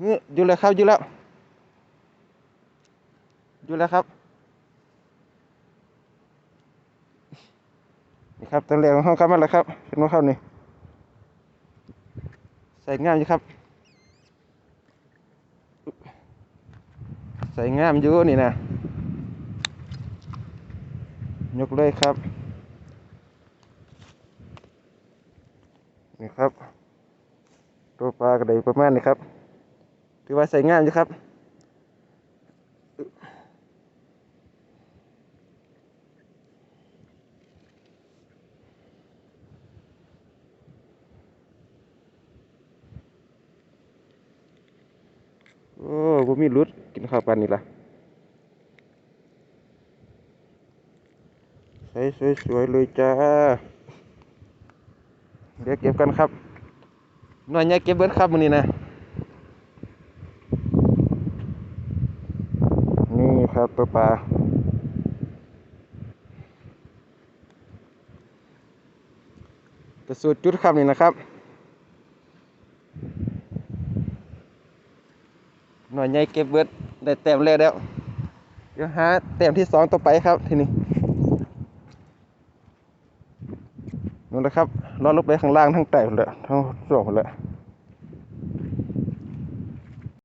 ฮ้ยอยู่แล้วครับอยู่แล้วอยู่แล้วครับนี่ครับตัวแรกของเขาครับมาแล้วครับเห็นว่าเขานี่ใส่งามอยู่ครับใส่งามอยู่นี่นะยกเลยครับ นี่ครับ ตัวปลากระไดประมาณนี้ครับ ถือว่าใส่งามอยู่ครับ โอ้ผมมีรุดกินข้าวปันนี่ละใส่สวยๆเลยจ้า เดี๋ยวเก็บกันครับหน่อยเนี่ยเก็บเบิดครับมื้อนี้นะ นี่ ครับตัวปลากระสุดจุดครับนี่นะครับหน่อยใหญ่เก็บเบิดได้แต้มแรกแล้ว เดี๋ยวหาแต้มที่สองต่อไปครับทีนี้นู่นแหละครับรอลงไปข้างล่างทั้งใต้หมดเลยทั้งสองหมดเลย